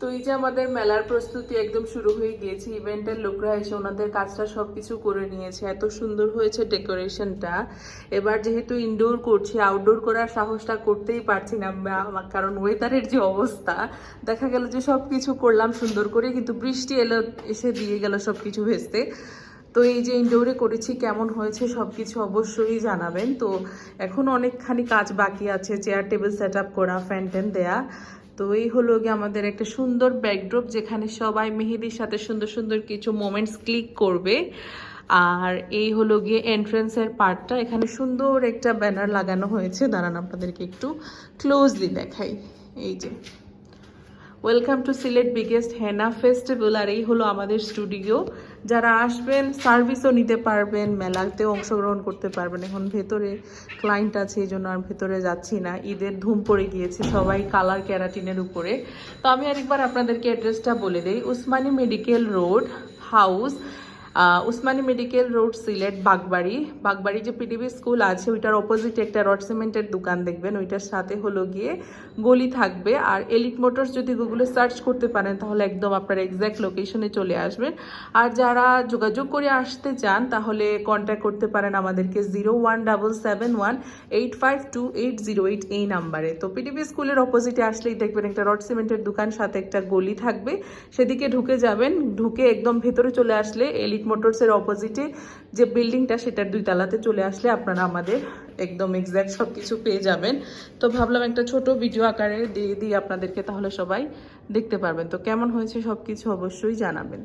তো এই যে আমাদের মেলার প্রস্তুতি একদম শুরু হয়ে গিয়েছে, ইভেন্টের লোকরা এসে ওনাদের কাজটা সব কিছু করে নিয়েছে, এত সুন্দর হয়েছে ডেকোরেশনটা। এবার যেহেতু ইনডোর করছি আউটডোর করার সাহসটা করতেই পারছি না কারণ ওয়েদারের যে অবস্থা, দেখা গেল যে সব কিছু করলাম সুন্দর করে, কিন্তু বৃষ্টি এলো, এসে দিয়ে গেল সব কিছু ভেস্তে। তো এই যে ইনডোরে করেছি, কেমন হয়েছে সব কিছু অবশ্যই জানাবেন। তো এখন অনেকখানি কাজ বাকি আছে চেয়ার টেবিল সেট আপ করা ফ্যান ট্যান দেয়া। তো এই হলো গিয়ে আমাদের একটা সুন্দর ব্যাকড্রপ যেখানে সবাই মেহেদির সাথে সুন্দর সুন্দর কিছু মোমেন্টস ক্লিক করবে। আর এই হলো গিয়ে এন্ট্রেন্সের পার্টটা এখানে সুন্দর একটা ব্যানার লাগানো হয়েছে। দাঁড়ান আপনাদেরকে একটু ক্লোজলি দেখাই। এই যে। Welcome to Sylhet biggest henna festival আর এই হলো আমাদের স্টুডিও যারা আসবেন সার্ভিসও নিতে পারবেন, মেলাতেও অংশগ্রহণ করতে পারবেন। এখন ভেতরে ক্লায়েন্ট আছে, এই জন্য আর ভেতরে যাচ্ছি না। ঈদের ধুম পড়ে গিয়েছে সবাই কালার ক্যারাটিনের উপরে। তো আমি আরেকবার আপনাদেরকে অ্যাড্রেসটা বলে দিই। Osmani medical road house Osmani medical road, Sylhet, Bagbari. Bagbari যে পিডিবি স্কুল আছে, ওইটার অপোজিটে একটা রড সিমেন্টের দোকান দেখবেন। ওইটার সাথে হলো গিয়ে গলি থাকবে। আর এলিট মোটরস যদি গুগলে সার্চ করতে পারেন, তাহলে একদম আপনার এক্স্যাক্ট লোকেশনে চলে আসবেন। আর যারা যোগাযোগ করে আসতে চান, তাহলে কন্ট্যাক্ট করতে পারেন আমাদেরকে zero one double seven one eight five two eight zero eight এই নাম্বারে তো পিডিবি স্কুলের অপোজিটে আসলেই দেখবেন একটা রড সিমেন্টের দোকান, সাথে একটা গলি থাকবে। সেদিকে ঢুকে যাবেন। ঢুকে একদম ভেতরে চলে আসলে এলিট মোটরসের অপোজিটে যে বিল্ডিংটা সেটার দুই তালাতে চলে আসলে আপনারা আমাদের একদম এক্স্যাক্ট সব কিছু পেয়ে যাবেন। তো ভাবলাম একটা ছোট ভিডিও আকারে দিয়ে দিই আপনাদেরকে, তাহলে সবাই দেখতে পারবেন। তো কেমন হয়েছে সব কিছু অবশ্যই জানাবেন।